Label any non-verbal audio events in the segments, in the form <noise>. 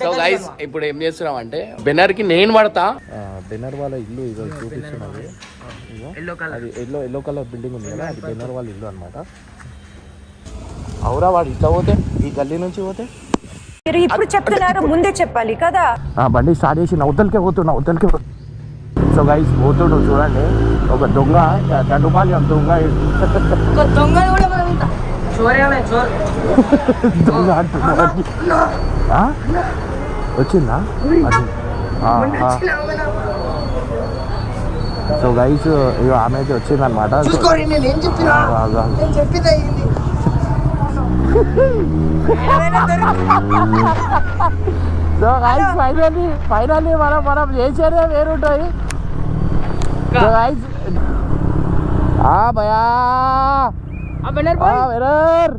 So guys ఇప్పుడు ఏం చేస్తున్నాం అంటే బెనర్కి నేను పడతా బెనర్ వాళ్ళ ఇల్లు. ఇదో చూపిస్తున్నది అది ఎల్లో ఎల్లో కలర్ బిల్డింగ్ ఉంది కదా అది బెనర్ వాళ్ళ ఇల్లు అనమాట అవురా వాడు ఇట్లా పోతే ఈ గల్లీ నుంచి పోతే? మీరు ఇప్పుడు చెప్తున్నారు ముందే చెప్పాలి కదా. ఆ బండి స్టార్ట్ చేసి నవ్వుతలకే పోతున్నా నవ్వుతలకే సో గైస్ పోతుడు చూడండి. ఒక దొంగ దండుపాలి దొంగ దొంగ <laughs> దొంగ అంటున్నాడు. ఆ? వచ్చిందా? అది. ఆ, ఆ. సో గైస్ ఇక ఆమె అయితే వచ్చింది అనమాట సో గైస్ ఫైనల్లీ ఫైనల్లీ మనం మనం చేసేదే వేరుంటాయి సో గైస్ ఆ భయా. ఆ బెనర్ ఆ వెరర్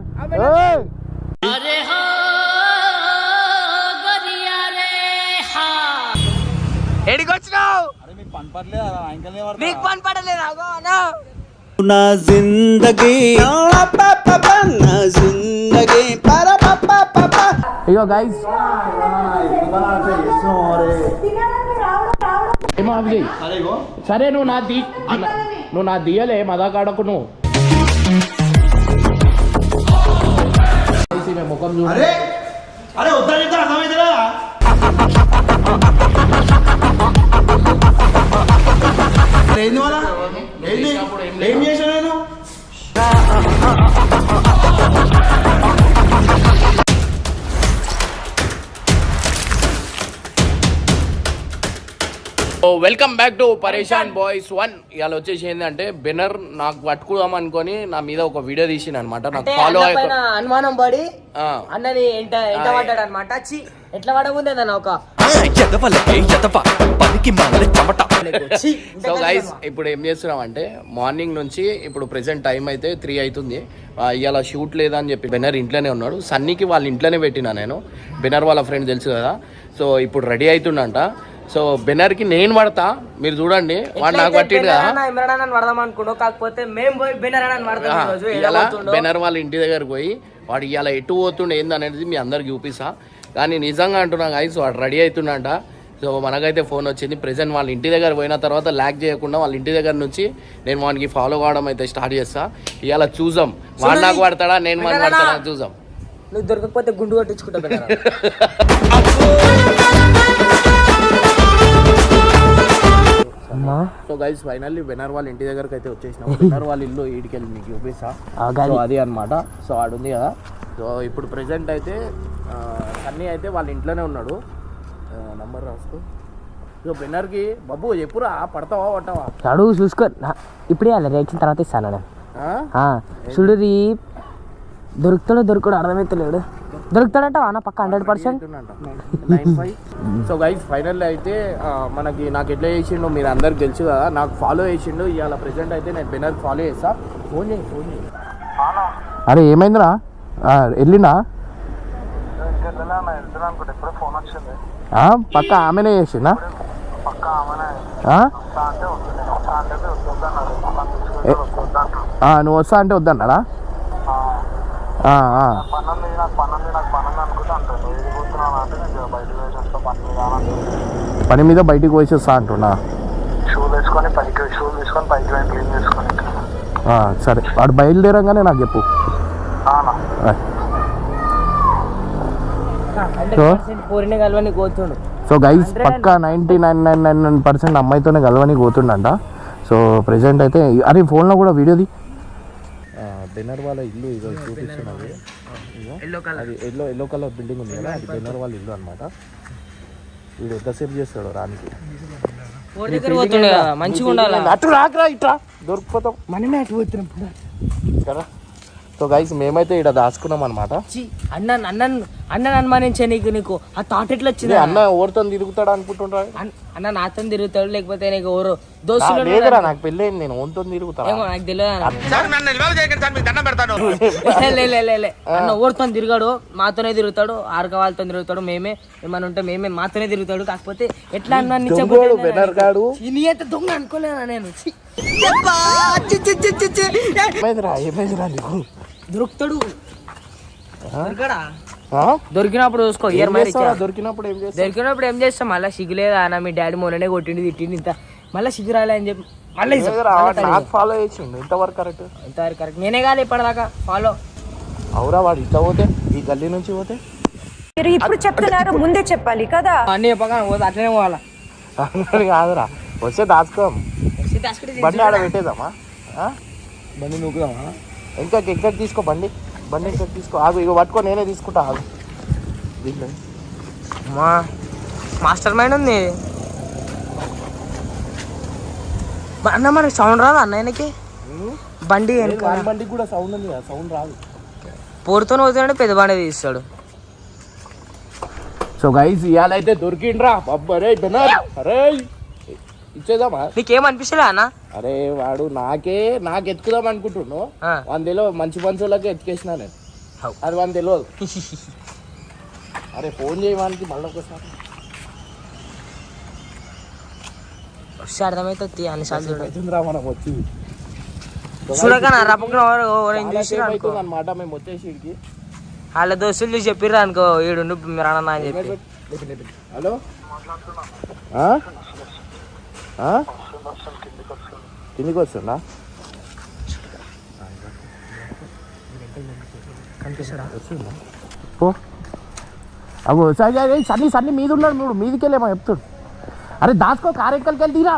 ఓయ్ ఎడికి వచ్చినావు నీకు పని పడలేదు? అగో అన్నా. నా జిందగీ. నా జిందగీ పర ఇగో. గైస్. సరే నువ్వు నా దీ నువ్వు నా దియలే మదాకాడకు నువ్వు. ముఖం చూడు అరే వద్దా చెప్తా అర్థమైందిరా ఏంది వాళ్ళ? ఏంది? ఏం చేశాను నేను welcome back to Pareshan boys one. ఇవాళ వచ్చేసి ఏంటంటే బెనర్ నాకు పట్టుకుందాం అనుకొని నా మీద ఒక వీడియో తీసిన అనమాట నాకు ఫాలో అనుమానం పడి అన్నని పడ్డాడు అనమాట చి ఎట్లా ఒక సో గైస్. ఇప్పుడు ఏం చేస్తున్నాం అంటే మార్నింగ్ నుంచి ఇప్పుడు ప్రెసెంట్ టైం అయితే త్రీ అవుతుంది. ఇవాళ షూట్ లేదని చెప్పి బెనర్ ఇంట్లోనే ఉన్నాడు. సన్నీకి వాళ్ళ ఇంట్లోనే పెట్టినా నేను. బెనర్ వాళ్ళ ఫ్రెండ్ తెలుసు కదా. సో ఇప్పుడు రెడీ అవుతుండంట. సో బెనర్కి నేను పడతా మీరు చూడండి వాడు నాకు పట్టిండు బెనర్ కదా కాకపోతే మేము పోయి బెనర్ అని ఎడబోతుండో. బెనర్ వాళ్ళ ఇంటి దగ్గరకు పోయి వాడు ఇవాళ ఎటు పోతుండే ఏంది అనేది మీ అందరికి చూపిస్తా. కానీ నిజంగా అంటున్నా గైస్ వాడు రెడీ అవుతుండంట. సో మనకైతే ఫోన్ వచ్చింది ప్రెసెంట్ వాళ్ళ ఇంటి దగ్గర పోయిన తర్వాత ల్యాక్ చేయకుండా వాళ్ళ ఇంటి దగ్గర నుంచి నేను వానికి ఫాలో కావడం అయితే స్టార్ట్ చేస్తా. ఇవాళ చూసాం వాడు నాకు పడతాడా నేను వాడిని బెనర్ పడతాడా. చూసాం నువ్వు దొరకకపోతే గుండు కొట్టించుకుంటా <laughs> సో గైస్ ఫైనల్లీ బెనర్ వాళ్ళ ఇంటి దగ్గరకు అయితే వచ్చేసినాం. బెనర్ వాళ్ళ ఇల్లు ఈడికెళ్ళి మీకు చూపిస్తా. సో అది అన్నమాట. సో ఆడు ఉంది కదా. సో ఇప్పుడు ప్రెసెంట్ అయితే సన్నీ అయితే వాళ్ళ ఇంట్లోనే ఉన్నాడు. నంబర్ రాసుకో. సో బెనర్కి బాబు చెప్పురా పడతావా పట్టవా అడుగు చూసుకో. ఇప్పుడే అలా రేచిన తర్వాత ఇస్తాను? చూడు రీ దొరుకుతాడో దొరుకుతాడో అర్థమైతలేడు. దొరుకుతాడంట అన్న పక్క hundred percent. So guys final అయితే మనకి నాకు ఎట్లా చేసిండో మీరు అందరికి తెలుసు కదా. నాకు ఫాలో చేసిండు. ఇవాళ ప్రెసెంట్ అయితే నేను బెనర్ ఫాలో చేస్తా. ఫోన్ చేయి ఫోన్ చేయి. అరే ఏమైందిరా? వెళ్ళినా పక్క ఆమెనే చేసిందా నువ్వు వస్తా అంటే వద్దన్నాడా ఆ, ఆ. పని మీద బయటికి వస్తా అంటున్నా. ఆ, సరే. వాడు బయలుదేరంగానే నాకు చెప్పు. ఆ. సో? కలవని గైస్ పక్కా ninety nine nine nine nine percent అమ్మాయితోనే కలవని పోతుండంట సో ప్రెసెంట్ అయితే అరే ఫోన్లో కూడా వీడియోది బెనర్ వాళ్ళ ఇల్లు ఇదో చూపిస్తున్నది ఇగో. ఎల్లో కలర్ అది ఎల్లో ఎల్లో కలర్ బిల్డింగ్ ఉంది కదా అది బెనర్ వాళ్ళ ఇల్లు అనమాట వీడు ఎంతసేపు చేస్తాడు రానికి. పోరి దగ్గర పోతుండే కదా మంచిగా ఉండాలి? అటు రాకరా ఇట్రా దొరికిపోతాం మనమే అటు పోతున్నాం కదా? సో గైస్ మేమైతే ఇక్కడ దాచుకున్నాం అనమాట ఛీ, అన్న అన్న అన్నని అనుమానించే నీకు నీకు ఆ థాట్ ఎట్లా వచ్చింది? అన్న ఎవరితో తిరుగుతాడు అనుకుంటుంటా అన్- అన్న నాతో తిరుగుతాడు లేకపోతే నీకు ఎవరు దోస్తులు లేదురా నాకు పెళ్ళైంది నేను ఓన్తో తిరుగుతా ఏమో నాకు తెలియదు అన్న. <laughs> లే, లే, లే, లే. అన్న ఎవరితో తిరిగాడు? మాతోనే తిరుగుతాడు ఆర్క వాళ్ళతో తిరుగుతాడు మేమే. ఏమన్నా ఉంటే మేమే మాతోనే తిరుగుతాడు. కాకపోతే ఎట్లా దొంగోడు బెనర్ గాడు నీ అయితే దొంగ అనుకోలేనా నేను? ఛీ. ఏమైందిరా ఏమైందిరా నీకు? దొరుకుతాడు. దొరకడా? దొరికినప్పుడు చూసుకో ఇయర్ మరి చేస్తావురా? దొరికినప్పుడు ఏం చేస్తావు? దొరికినప్పుడు ఏం చేస్తాం మళ్ళీ సిగ్గులేదా? అన్న మీ డాడీ మొన్ననే కొట్టిండి తిట్టింది ఇంత. మళ్ళీ సిగ్గు రాలే అని చెప్పి మళ్ళీ నాకు ఫాలో చేసిండు. ఇంతవరకు కరెక్ట్ ఇంతవరకు కరెక్ట్ నేనే కాదు ఇప్పటిదాకా. ఫాలో అవురా వాడు ఇట్లా పోతే? ఈ గల్లీ నుంచి పోతే? మీరు ఇప్పుడు చెప్తున్నారు ముందే చెప్పాలి కదా? అన్నీ చెప్పగా పోతే అట్లనే పోవాలా? కాదురా. వస్తే దాచుకోం. బండి ఆడ పెట్టేద్దామా? ఆ? బండి నూకుదామా? ఇంకా ఇంకా తీసుకో బండి. బండి ఇంకా తీసుకో? ఆగు ఇక పట్టుకో నేనే తీసుకుంటా ఆగు. దీంట్లో మా మాస్టర్ మైండ్ ఉంది. అన్న మరి సౌండ్ రాదు అన్నయ్యకి బండి వెనక వాని బండికి కూడా సౌండ్ ఉంది కదా సౌండ్ రాదు. పోరుతో పోతుంటే పెద్ద బండి తీస్తాడు. సో గైస్ ఇవాళ అయితే దొరికిండ్రా అరే బెనర్. అరే ఇచ్చేద్దామా? నీకేం అనిపిస్తలే అన్న? అరే వాడు నాకే నాకు ఎత్తుకుదాం అనుకుంటున్నాను ఆ. వాని తెలియదు మంచి పంచులకి ఎత్తుకేసిన నేను. అది వాని తెలియదు <laughs> అరే ఫోన్ చేయడానికి మళ్ళీ ఒకసారి వస్తే అర్థమవుతుంది అన్నిసార్లు చూడు అవుతుందిరా మనం వచ్చి. చూడకనా? రప్పకుండా ఎవరైనా చూసిరా అనుకో. అవుతుంది అనమాట మేము వచ్చేసి. వాళ్ళ దోస్తులు చూసి చెప్పిర్రు అనుకో ఈడుండు మీరు అన్న అని చెప్పి. హలో? కిందికి వస్తుందా? కనిపిస్తాడా పో. అగో సరే సన్నీ సన్నీ మీద ఉన్నాడు నువ్వు మీదికి వెళ్ళేమో చెప్తాడు. అరే దాచుకో కారెక్కలకి వెళ్ళి తీరా.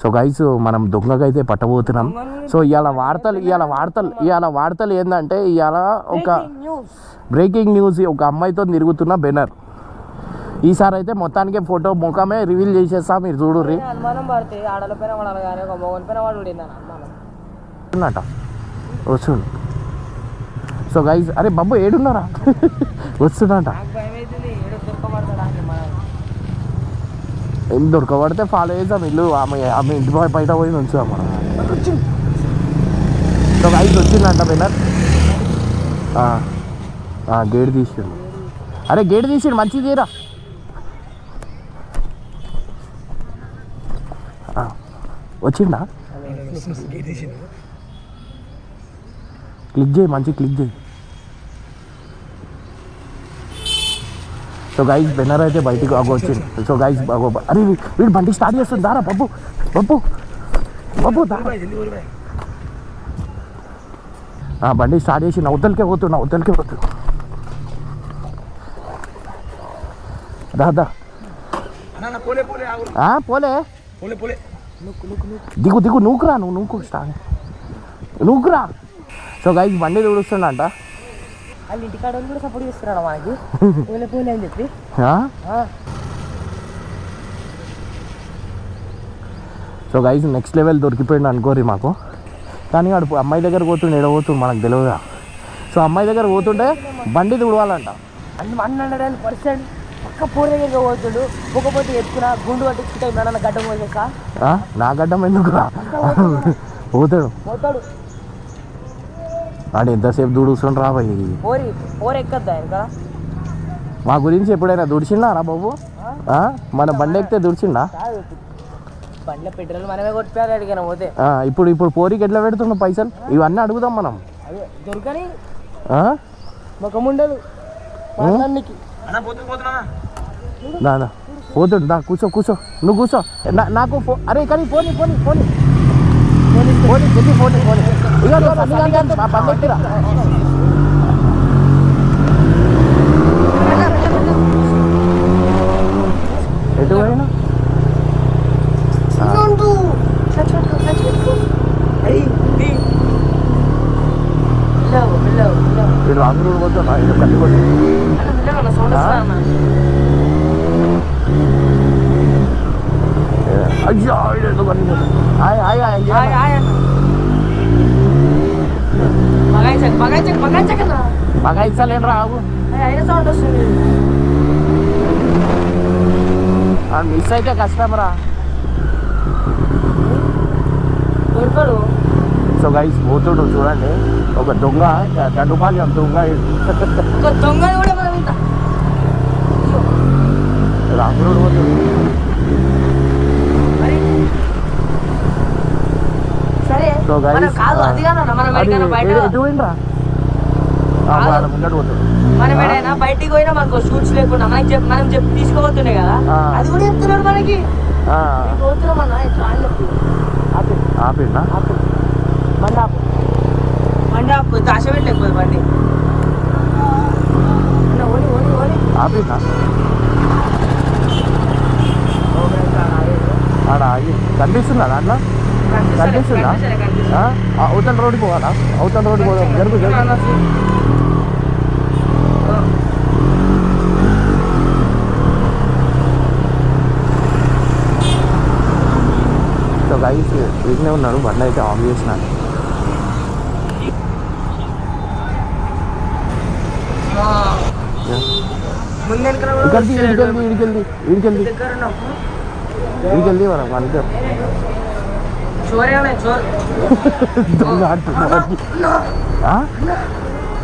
సో గైస్ మనం దొంగకైతే పట్టబోతున్నాం. సో ఇవాళ వార్తలు ఇవాళ వార్తలు ఇవాళ వార్తలు ఏంటంటే ఇవాళ ఒక బ్రేకింగ్ న్యూస్ ఒక అమ్మాయితో తిరుగుతున్న బెనర్ ఈసారి అయితే మొత్తానికి ఫోటో ముఖమే రివీల్ చేసేస్తా మీరు అనుమానం వస్తున్నట వస్తుండు సో గైజ్ అరే బాబు ఏడున్నారా? <laughs> వస్తున్నట నాకు భయం అవుతుంది ఏడు దొరకబడతాడా అని మనం ఏం దొరకబడితే ఫాలో చేద్దాం ఇల్లు. ఆమె ఆమె ఇంటి బయ- బయట పోయి ఉంచుదాం మనం. సో గైజ్ వచ్చిందంట బెనర్ గేట్ తీసిండు. అరే గేట్ తీసిండు మంచిది తీరా ఆ, వచ్చిండా? క్లిక్ చేయి మంచి క్లిక్ చేయి. సో గైస్ బెన్నర్ అయితే బయటికి అగో వచ్చింది సో గైస్ అగో అరే వీడు బండి స్టార్ట్ చేస్తుంది దారా బబ్బు బబ్బు బబ్బు దారా. బండి స్టార్ట్ చేసి అవతలకే పోతున్నా వద్దలకే పోతున్నా దాదా ఆ, పోలే. దిగు దిగు నూకురా నువ్వు నూకు స్టార్ట్ నూకురా. సో గైస్ బండి తుడుస్తుండంట వాళ్ళు ఇంటికాడ వాళ్ళు కూడా సపోర్ట్ చేస్తున్నాడు మనకి? పోలే పోలే అని చెప్పి? సో గైజ్ నెక్స్ట్ లెవెల్ దొరికిపోయింది అనుకోరి మాకు. కానీ వాడు అమ్మాయి దగ్గర పోతుండే ఎడ పోతుండు మనకు తెలియదుగా సో అమ్మాయి దగ్గర పోతుంటే బండి తుడవాలంట. అన్ని హండ్రెడ్ పర్సెంట్ పక్క పూర్ దగ్గరికి పోతుడు. పోకపోతే ఎత్తుకున్నా గుండు పట్టించుకుంటే నన్ను గడ్డం పోసేసా ఆ? నా గడ్డం ఎందుకురా? పోతాడు. పోతాడు. వాడు ఎంతసేపు దూడుస్తుండు రా భయ్. పోరి పోరు ఎక్కద్దా ఇంకా? మా గురించి ఎప్పుడైనా దుడిచిండా రా బాబు? ఆ? మన బండి ఎక్కితే దుడిచిండా? కాదు బండ్ల పెట్రోల్ మనమే కొట్టిపోయారు అడిగిన పోతే. ఆ, ఇప్పుడు ఇప్పుడు పోరికి ఎట్లా పెడుతున్నా పైసలు? ఇవన్నీ అడుగుదాం మనం. దొరకని ఆ? ముఖం ఉండదు. మాట్లాడడానికి దా దా. పోతుడు దా కూర్చో కూర్చో. నువ్వు కూర్చో. నా నాకు ఫో అరే కానీ ఫోన్ ఫోన్ ఫోన్ ఫోన్ జల్దీ ఫోన్ ఫోన్ ఇక నువ్వు సన్నీ గాని గాని మా పని ఎక్కిరా ఎటు పోయినా ఇటు రాంగుడు పోతున్నా ఇటు కట్టి కొట్టి అయ్యో ఇటు ఎందుకు అన్ని పోతుంది? హాయ్ హాయ్ హాయ్ హాయ్ బాగా ఇస్తలేను రా ఆగు. మిస్ అయితే కష్టం రా దొరకడు సో గైస్ పోతుడు చూడండి. ఒక దొంగ దండుపాల్యం దొంగ దొంగ కూడా మనం ఇంత రాముడు పోతుడు సో గైస్ మనం కాదు అది కాదు మనం ఎక్కడైనా బయట ఎటు పోయిండ్రా ఆ, కాదు. వాడు ముంగట పోతాడు మనం ఏడైనా బయటికి పోయినా మనకు షూట్స్ లేకుండా మనకి మనం చెప్పి తీసుకోబోతుండే కదా. అది కూడా చెప్తున్నాడు మనకి. ఆపిండా బండి దాశ ఆపిండా ఆడ కనిపిస్తుందా దాంట్లో? కనిపిస్తుందా? అవతల రోడ్డుకి పోవాలా? అవతల రోడ్డు పోదాం. జరుగు జరుగు. సో గైస్ వీటినే ఉన్నాడు బండి అయితే ఆఫ్ చేసిన. ముందెనకన ఇక్కడికి ఇడికెళ్ళి ఇడికెళ్ళి ఇడికెళ్ళి ఇడికెళ్ళి మనం మనకి చోరేనే చోర్ దొంగ అంటున్నాడు. ఆ?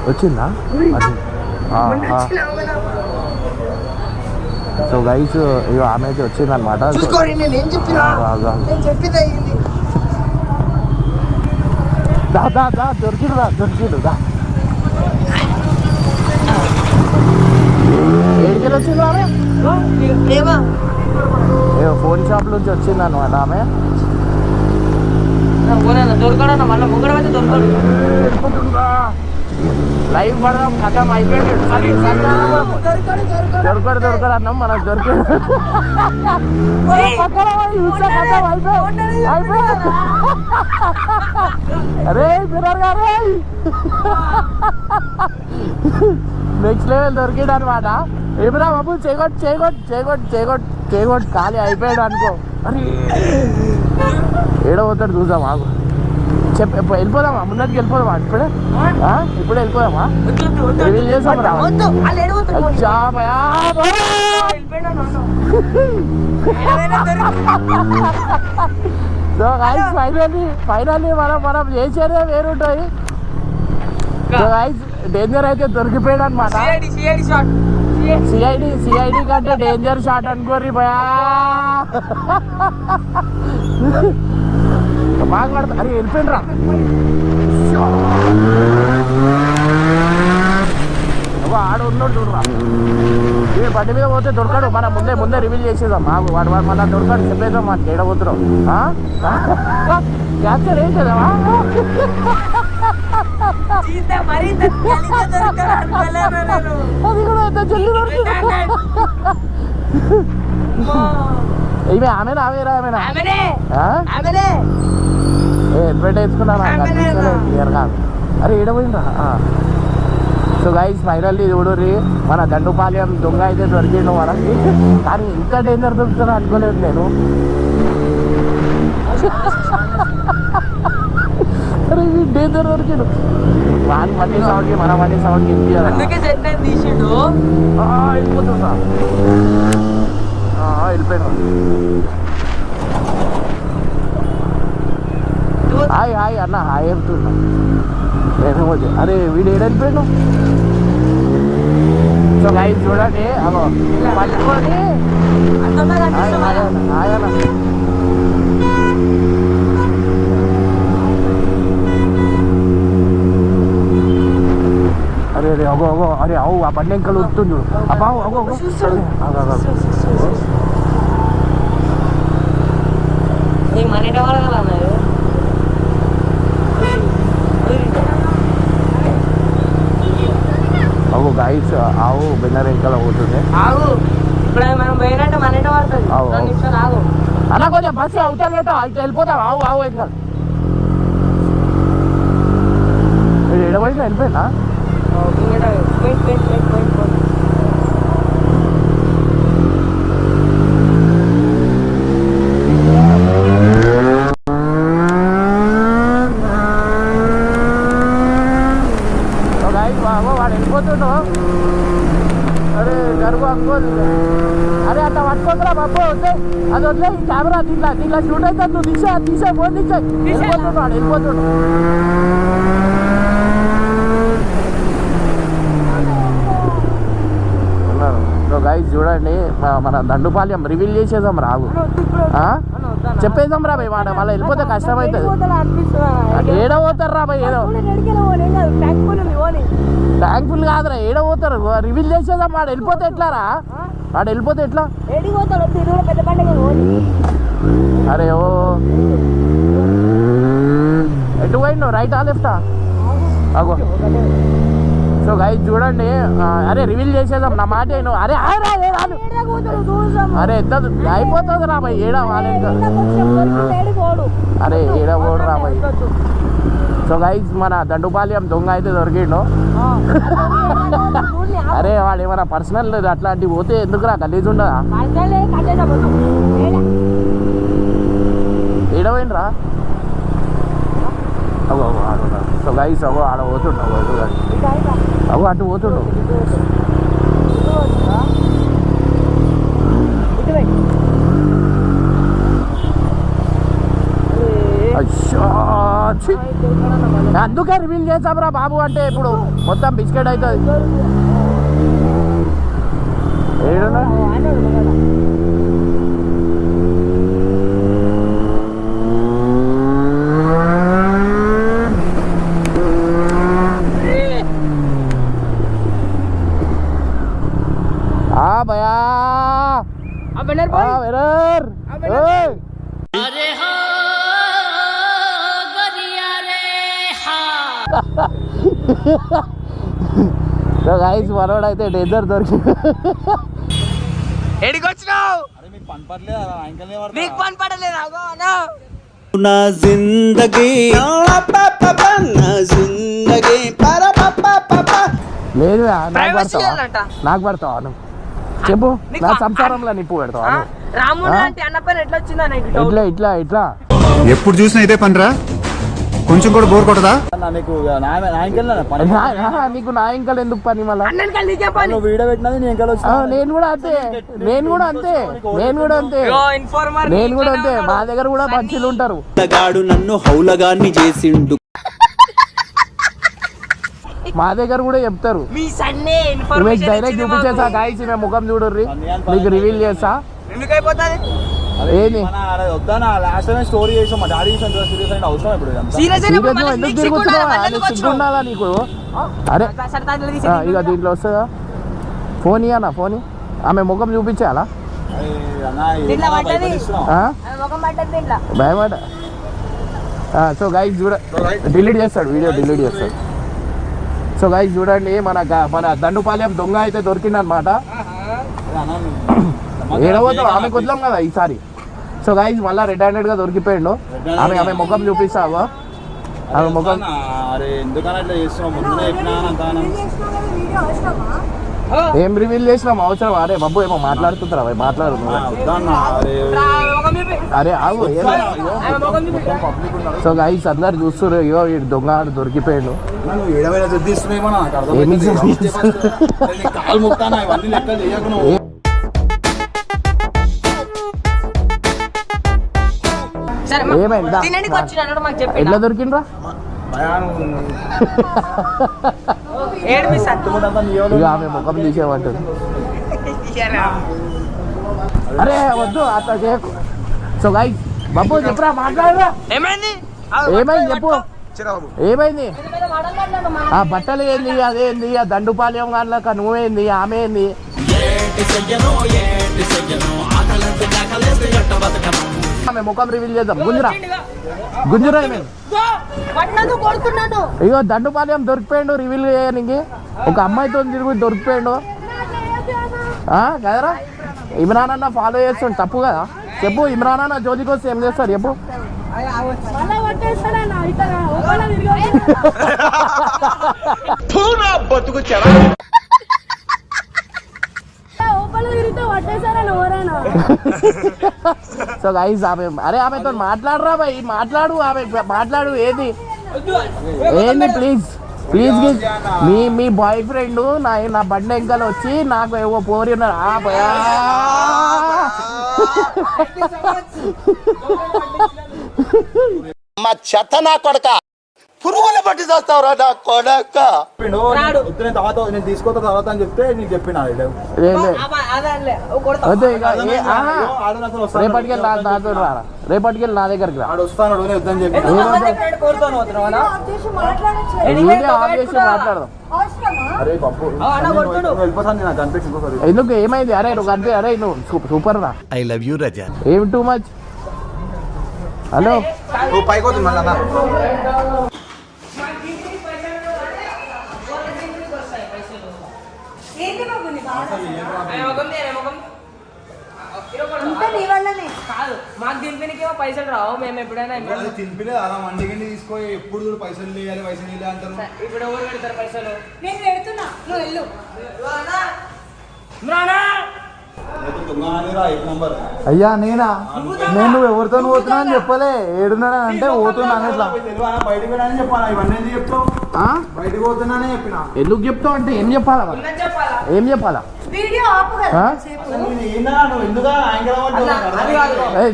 వచ్చిందా? అది. సో గైస్ ఇక ఆమె అయితే వచ్చిందనమాట చూసుకోరి నేను ఏం చెప్పినా? నేను చెప్పింది అయ్యింది. దా దా దా దొరికిడు దా దొరికిడు దా ఏడికి వచ్చింది ఆమె? ఏమా? ఏ ఫోన్ షాప్ నుంచి వచ్చింది అనమాట ఆమె. దొరకడన్నా మళ్ళీ దొరకడు. లైవ్ పడదాం కథం అయిపోయింది. సరే, సరే. దొరకడు దొరకడు అన్నాం మనకు దొరికాడు. అరే గారు నెక్స్ట్ లెవెల్ దొరికాడు అనమాట ఏమిరా బాబు చేయగొట్టు చేయగొట్టు చేయగొట్టు చేయగొట్టు చేయగొట్టు. ఖాళీ అయిపోయాడు అనుకో. అరే! ఏడో పోతాడు చూద్దాం ఆగు. చెప్ప ఎప్పుడు వెళ్ళిపోదామా? ముందరికి వెళ్ళిపోదామా? ఇప్పుడే? ఇప్పుడే వెళ్ళిపోదామా? రివీల్ చేసాం సో గైస్ ఫైనల్లీ ఫైనల్లీ మనం మనం చేసేదే వేరుంటాయి సో గైస్ డేంజర్ అయితే దొరికిపోయాడు అనమాట సిఐడి సిఐడి కంటే డేంజర్ షాట్ అనుకోరి భయా. బాగా పడతా అరే వెళ్ళిపోయినరా ఆడ ఉన్నాడు చూడరా. వీడు బండి మీద పోతే దొరకడు. మనం ముందే ముందే రివీల్ చేసేద్దాం. మాకు వాడు వాడు మన దొరకడు. చెప్పేద్దాం మనకి ఏడబోతున్నాం క్యాప్చర్ ఏం కదా అది కూడా ఎంత జల్లి ఇవే ఆమెనా. ఆమెనా. ఆమెనా హెల్మెట్ వేసుకున్నాను అరే ఏడపోయిందా సో గైస్ ఫైనల్లీ చూడరి మన దండుపాలెం దొంగ అయితే దొరికిండు మనకి కానీ ఇంత డేంజర్ దొరుకుతుందో అనుకోలేదు నేను. డేంజర్ దొరికిండు వాని మళ్ళీ సౌండ్కి మన మళ్ళీ సౌండ్కి ఇప్పించాలి అందుకే సెట్ నేను తీసిండు వెళ్ళిపోతుందా వెళ్ళిపోయినా. హాయ్ హాయ్ అన్న హాయ్ చెప్తున్నా నేను అరే వీడు ఏడైపోయాడు సో గైస్ చూడండి అగో పట్టుకొని. హాయ్ అన్న. అరే అరే అగో అగో అరే అవు ఆ బండి ఇంకా వస్తుంది చూడు అబ్బా అగో అగో అన్నారు అగో గైస్ ఆవు బెన్నర్ ఇంకా పోతుంది అన్న కొంచెం బస్సు అవుతాను పెట్టు అయితే వెళ్ళిపోతాం ఆవు ఆవు మీరు ఎడబడినా వెళ్ళిపోయినా ఇంకట వెయిట్ వెయిట్ వెయిట్ వెయిట్ వాడు వెళ్ళిపోతుండు అరే జరుగు అరే అట్లా పట్టుకోకరా బాబు వద్దే అది వదిలే ఈ కెమెరా దీంట్లో దీంట్లో షూట్ అయితే నువ్వు తీసే తీసే ఫోన్ తీసే వెళ్ళిపోతుండు వాడు వెళ్ళిపోతుండు సో గైస్ చూడండి మ- మన దండుపాలెం రివీల్ చేసేద్దాం రాగు. చెప్పేద్దాం రా భయ్ మాట మళ్ళీ వెళ్ళిపోతే కష్టం అవుతుంది ఏడ పోతారు రా భయ్ ఏదో? థ్యాంక్ఫుల్ కాదురా ఏడ పోతారు? రివీల్ చేసేద్దాం వాడు వెళ్ళిపోతే ఎట్లా రా వాడు వెళ్ళిపోతే ఎట్లా? అరే ఓ. ఎటు పోయిండు? రైటా లెఫ్టా? అగో సో గైస్ చూడండి. అరే రివీల్ చేసేద్దాం. నా మాట ఏను అరే. అరే ఎంత అయిపోతుంది రా భయ్. ఏడా వాళ్ళ ఇంకా? అరే ఏడ పోడు రా భయ్. సో గైస్ మన దండుపాలెం దొంగ అయితే దొరికిండు. అరే వాడు ఏమైనా పర్సనల్ అట్లాంటివి పోతే ఎందుకురా? గలీజ్ ఉండదా? ఏడవైనరా అగో అగో ఆడ సో గైస్ అగో ఆడ పోతుండు అగో చూడండి అగో అటు పోతుండు. అయ్యో, ఛీ. అందుకే రివీల్ చేసాంరా బాబు అంటే ఇప్పుడు మొత్తం బిస్కెట్ అవుతుంది. ఏడున్నా ఆ. ఆ సో గైస్ మనోడు అయితే డేంజర్ దొరికి ఎడికి వచ్చినావు? అరే మీకు పని పడలేదు? అంకల్నే నీకు పని పడలేదు? అగో అన్నా నా జిందగీ. నా జిందగీ లేదు నాకు పడతావా. నాకు పడతావా? నువ్వు? చెప్పు. నా ఆ- సంసారంలో నిప్పు పెడతావా? రాముడు అన్న పైన ఎట్లా వచ్చిందా? ఇట్లా ఇట్లా ఇట్లా? ఎప్పుడు చూసినా ఇదే పనిరా? కొంచెం కూడా బోర్ కొట్టదా? నీకు నీకు నా ఇంకలు ఎందుకు పని మళ్ళా? నువ్వు వీడియో పెట్టినది నీ ఎంకలు నేను కూడా అంతే. నేను కూడా అంతే. నేను కూడా అంతే. నేను కూడా అంతే. మా దగ్గర కూడా మంచిలు ఉంటారు. గాడు నన్ను హౌలగాన్ని చేసిండు. మా దగ్గర కూడా చెప్తారు. మీ సన్నే ఇమేజ్ ఇన్ఫర్మేషన్ డైరెక్ట్ చూపించేసా గాయస్ మేము ముఖం చూడుర్రి. మీకు రివీల్ చేస్తా ఎందుకు అయిపోతుంది ఏంది? వద్దానా లాస్ట్ టైం స్టోరీ చేసాం మా డాడీ సీరియస్ అంటే అవసరం ఇప్పుడు తిరుగుతున్నావా? నీకు? అరే ఇక దీంట్లో వస్తుందా? ఫోన్ ఇయ్యనా ఫోన్. ఆమె ముఖం చూపించాలా? భయమాట సో గైస్ చూడ. డిలీట్ చేస్తాడు వీడియో డిలీట్ చేస్తాడు. సో గైస్ చూడండి మన మన దండుపాలెం దొంగ అయితే దొరికిందనమాట <coughs> ఏడవద్దు ఆమె కుదలం కదా ఈసారి. సో గైస్ మళ్ళీ రెడ్ హ్యాండెడ్గా దొరికిపోయిండు. ఆమె ఆమె ముఖం చూపిస్తావా ఆమె ముఖం అరే ఎందుకన్నా ఇట్లా చేస్తున్నావు? ఏం రివీల్ చేసినాం అవసరం. అరే బాబు ఏమో మాట్లాడుతుంటారా. వద్దన్న. అరే చూపి సో గైస్ అందరు చూస్తున్నారు. ఇగో ఈ దొంగ ఆడు దొరికిపోయాడు. ఏమైంది? ఎట్లా దొరికిండ్రా? <laughs> ఆమె ముఖం తీసేమంటుంది అరే వద్దు అట్లా చేయకు. సో గైస్ బాబు చెప్పురా మాట్లాడరా ఏమైంది? ఏమైంది చెప్పు. ఏమైంది? ఆ బట్టలు ఏంది అదేంది ఆ దండుపాలెం గాన్లక నువ్వేంది ఆమె ఏంది? ఆమె ముఖం రివీల్ చేద్దాం. గుంజురా. గుంజురా ఇగో దండుపాలెం దొరికిపోయిండు రివీల్ చేయడానికి. ఒక అమ్మాయితో తిరిగి దొరికిపోయిండు. ఆ, కదరా? ఇమ్రాన్ అన్న ఫాలో చేస్తుండు. తప్పు కదా? చెప్పు ఇమ్రాన్ అన్న జ్యోతికి వస్తే ఏం చేస్తారు చెప్పు. <laughs> సో గైస్ ఆమె అరే ఆమెతో మాట్లాడరా భయ్ మాట్లాడు ఆమె మాట్లాడు ఏది? ఏంది ప్లీజ్ ప్లీజ్ ప్లీజ్ మీ మీ బాయ్ ఫ్రెండ్ నా నా బండి ఎంకలు వచ్చి నాకు ఏవో పోరి ఉన్నారు. ఆ భయా మా చెత్త నా కొడక. పురుగుల పట్టి చేస్తావురా నా కొడక. చెప్పిండు రాడు. వద్దు నేను తర్వాత నేను తీసుకొస్తా తర్వాత అని చెప్తే నీకు చెప్పిన అది. ఇక ఏ- ఆహా. నా నాతో రారా. రేపటికి నా దగ్గరికి రా. ఆడు వస్తాను నేను వద్దని చెప్పి. కోరుతాను పోతున్నావా వీడియో ఆఫ్ చేసి మాట్లాడదాం. అరే పప్పు అన్న కొడుతుడు. వెళ్ళిపోతాను నాకు అనిపించింది ఇంకోసారి. ఎందుకు? ఏమైంది? అరే నువ్వు కనిపి అరే నువ్వు సూ- సూపర్ రా. ఐ లవ్ యూ రజా ఏం టూ మచ్ హలో పైకి వద్దు మళ్ళీ అన్న. ఏంటి బాబు నీ బాధ? ముఖం తీయరా, ముఖం? అంతా నీ వల్లనే కాదు మాకు దింపినకేమో పైసలు రావు మేము ఎప్పుడైనా అది తినిపిలేదు అలా మండికి తీసుకో ఎప్పుడు చూడు పైసలు లేయాలి పైసలు లేయాలి అంటారు. ఇప్పుడు ఎవరు పెడతారు పైసలు? నేను పెడుతున్నా. నువ్వు వెళ్ళు! అయ్యా నేనా నేను? నువ్వు ఎవరితో పోతున్నా అని చెప్పలే. ఏడున్నాడా అంటే పోతున్నాను ఇట్లా బయటకు పోతున్నానే చెప్పిన? ఎందుకు చెప్తావు అంటే ఏం చెప్పాలా ఏం చెప్పాలా?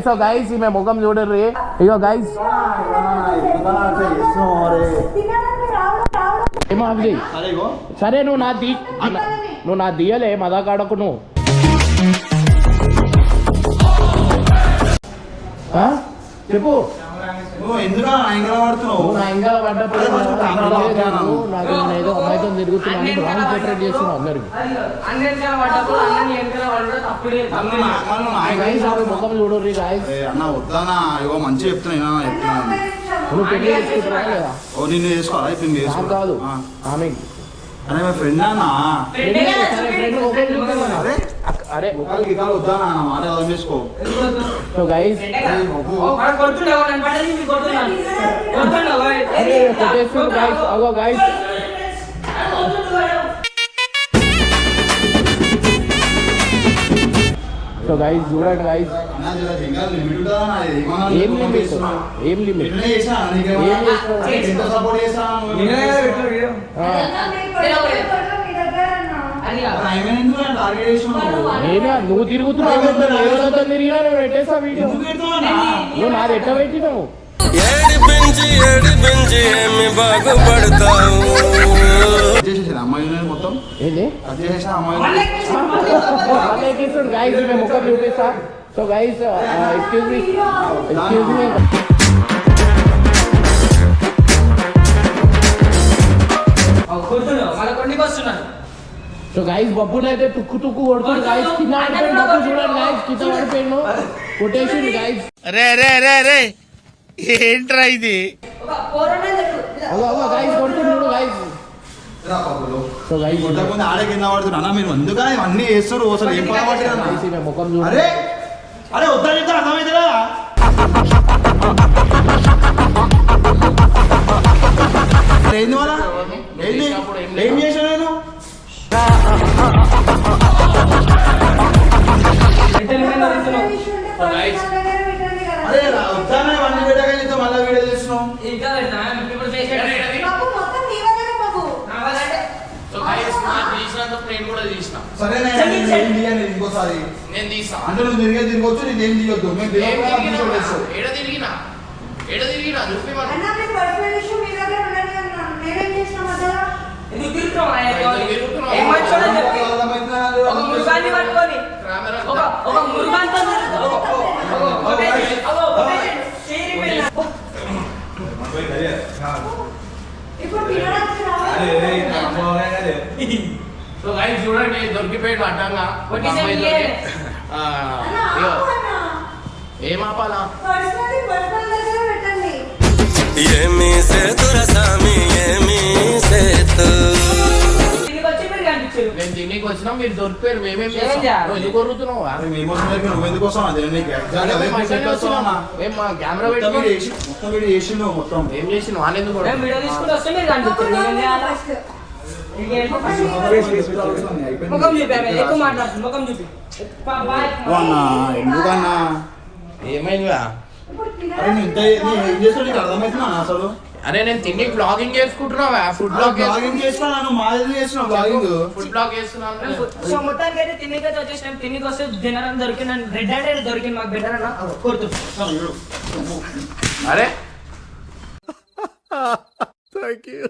సో గైస్ ఈమె ముఖం చూడర్రి. ఇగో గైస్ ఏమో సరే నువ్వు నా దీ నువ్వు నా దియలే మదాకాడకు నువ్వు. చెప్పు. పడుతున్నావు నువ్వు నా ఇంకా పడ్డప్పుడు నాకు నేను ఏదో అమ్మాయితో తిరుగుతున్నాను రాంగ్ పోర్ట్రేట్ చేస్తున్నావు అందరికి. ముఖం అన్న వద్దానా ఇగో మంచిగా చెప్తున్నా చెప్తున్నాను నువ్వు పెళ్ళి చేసుకుంటున్నావా లేదా? ఓ నిన్ను చేసుకోవాలా? ఇప్పుడు నిన్ను నాకు చేసుకో కాదు. ఆమె. మా ఫ్రెండ్ అన్న. ఫ్రెండే. అరే అరే ముఖాలు గికాలు వద్దానా అన్న మాట అర్థం చేసుకో సో గైస్ ఫ్రెండే కదా. ఓ, వాడు కొడుతుండేవో, నన్ను పడ్డది మీకు కొడుతున్నాను. కొడుతుండేవో, ఏది? కొట్టేస్తుంది గైస్ అగో గైస్ సో గైస్ చూడండి గైస్ అన్న జర ఇంకా లిమిట్ ఉంటుందా అన్న? ఇది ఏమన్నా ఏం నువ్వు లిమిట్ చేస్తున్నావు? ఏం లిమిట్ నిన్నే చేసినా అన్న, నీకేమన్నా? ఏం నువ్వు? నేనా నువ్వు తిరుగుతున్నావు. తిరిగినా నేను పెట్టేస్తా వీడియో? నువ్వు నాది ఎట్ట పెట్టినావు? గైస్ మేము ముఖం చూపిస్తా. So guys excuse me excuse me మళ్ళీ కొన్నికి వస్తున్నాను సో గైస్ బబ్బుని అయితే తుక్కు తుక్కు కొడుతుంది గైస్ కింద పడిపోయింది బబ్బు చూడండి గైస్ కింద పడిపోయిండు కొట్టేసింది గైస్ రే రే రే రే ఏంట్రా ఇది గైస్ కొడుతున్నాడు గైస్ రా బాబులు. సో గైస్ కొట్టకుండా ఆడే కింద పడుతున్నా అన్న మీరు ఎందుకని ఇవన్నీ చేస్తారు అసలు ఏం పని పట్టిరు అన్న? గైస్ ఈమె ముఖం చూడండి అరే అరే వద్దా చెప్తా అర్థమవుతుందా అంటే నువ్వు తిరిగే తిరగొచ్చు నేను ఏం తీయొద్దు మేము తీసుకోలేదు ఏడ తిరిగినా? ఏడ తిరిగినా? చూపి మనం అన్న మీ పర్సనల్ ఇష్యూ మీ దగ్గర ఉండని అన్నాను నేనేం చేసిన మధ్యలో ఎందుకు తిరుగుతున్నావు ఆ యొక్క వాళ్ళు? తిరుగుతున్నావు? ఏం మంచోడో చెప్పు. ఒక మృగాన్ని పట్టుకొని ఒక ఒక మృగాంతో తిరుగుతావు. ఒక- ఒక- ఒకటేసి, అగో, ఒకటేసి, చేయి మీద. ఇప్పుడు తినడానికి రావాలి <laughs> సో గైస్ చూడండి దొరికిపోయాడు అడ్డంగా. కొట్టేసాడు అమ్మాయితోటి. ఇయ్యే. ఆ, అన్న ఇగో, ఆపు అన్న ఏం ఆపాలా పర్సనల్ పర్సనల్ దగ్గర పెట్టండి. ఏమి సేతురా సామి ఏమి సేతు. దీనికి వచ్చి మీరు కనిపించారు. మేము తినికి వచ్చినాం మీరు దొరికిపోయారు మేమేం ఏం చేస్తాం ఎందుకు కొరుకుతున్నావు ఎందుకు మేము మా కెమెరా మొత్తం ఏం చేసి నువ్వు ఆనేందుకు మేము వీడియో తీసుకుని వస్తే మీరు కనిపించారు. నేనేం చేయాలా? ఇంకేం? ముఖం చూపి ఎక్కువ మాట్లాడుతుంది ముఖం అన్న ఎందుకన్నా అరే అసలు? నేను తిని బ్లాగింగ్ చేసుకుంటున్నావా? ఫుడ్ బ్లాగ్ బ్లాగింగ్ చేసుకున్నా నువ్వు మాది చేస్తున్నావు బ్లాగింగ్ ఫుడ్ బ్లాగ్ చేస్తున్నాను సో మొత్తానికి అయితే అయితే వచ్చేసినాం. తినేకి వస్తే తినడం దొరికింది రెడ్ హ్యాండెడ్ దొరికింది మాకు బెటర్ అన్న. కొడుతు అరే.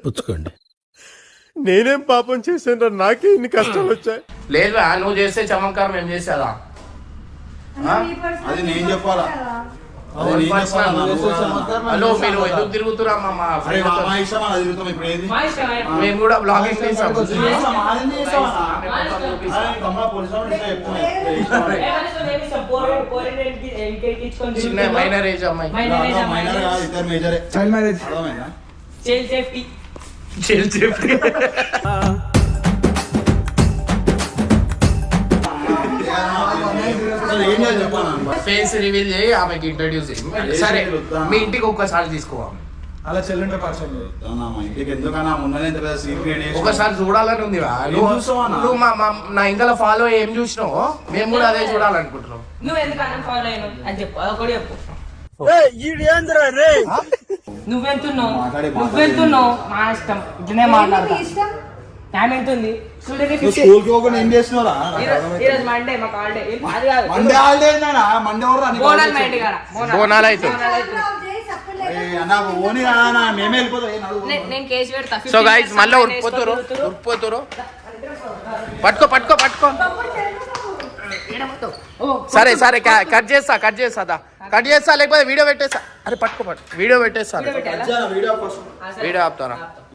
పుచ్చుకోండి. నేనేం పాపం చేశాను నాకే ఇన్ని కష్టాలు వచ్చాయి లేదు నువ్వు చేస్తే చమత్కారం మేము చేసేదా అది నేను చెప్పాలా కదా. అది నేను చెప్పాలా నా నువ్వు కాదన్నా. హలో మీరు ఎందుకు తిరుగుతురా మా మా అరే friend మా తో? మా ఇష్టం అది తిరుగుతాం ఇప్పుడు ఏంది మా ఇష్టం ఆయన. మేము కూడా బ్లాగింగ్ చేసాం పోలీసు ఇట్లా. ఏ చిన్న. మైనర్ ఏజ్ అమ్మాయి మైనర్ ఏజ్ మైనర్ అమ్మాయిని. కాదు, ఇద్దరు మేజరే చైల్డ్ మ్యారేజ్ అర్థమైందా చెల్ చెప్పి ఫేస్ రివీల్ చేయి ఆమెకి ఇంట్రడ్యూస్ చేయి. సరే మీ ఇంటికి ఒక్కసారి తీసుకోవాలి. అలా చెల్లుంటే పరిచయం చేయి. మా ఇంటికి ఎందుకన్నా? మొన్ననే ఇంత పెద్ద చేసి ఒకసారి చూడాలని ఉంది? నువ్వు మా మా- నా ఇంకా ఫాలో ఏం చూసినావో? మేము కూడా అదే చూడాలనుకుంటున్నాం. నువ్వు ఎందుకు అన్నం ఫాలో అయినావు? అని చెప్పు అదొకటి చెప్పు. నువ్వెంతున్నావు మాట్లాడే నువ్వెంతున్నావు మా ఇష్టం. ఇట్లనే ఏంటి మాట్లాడతా. మీ ఇష్టం? టైం ఎంత ఉంది పోకుండా ఏం ఈరోజు మండే మాకు హాలిడే అది కాదు మండే హాలిడే మండే బోనాలు మా ఇంటి కాడ. బోనాలు. సో 15 గైస్ మళ్ళీ ఉరిపోతురు ఉరిపోతురు పట్టుకో పట్టుకో పట్టుకో. సరే సరే కట్ చేస్తా కట్ చేస్తా. కట్ చేస్తా లేకపోతే వీడియో పెట్టేస్తా. అరే పట్టుకో పట్టు వీడియో పెట్టేస్తా. వీడియో ఆపుతారా? ఆపుతా.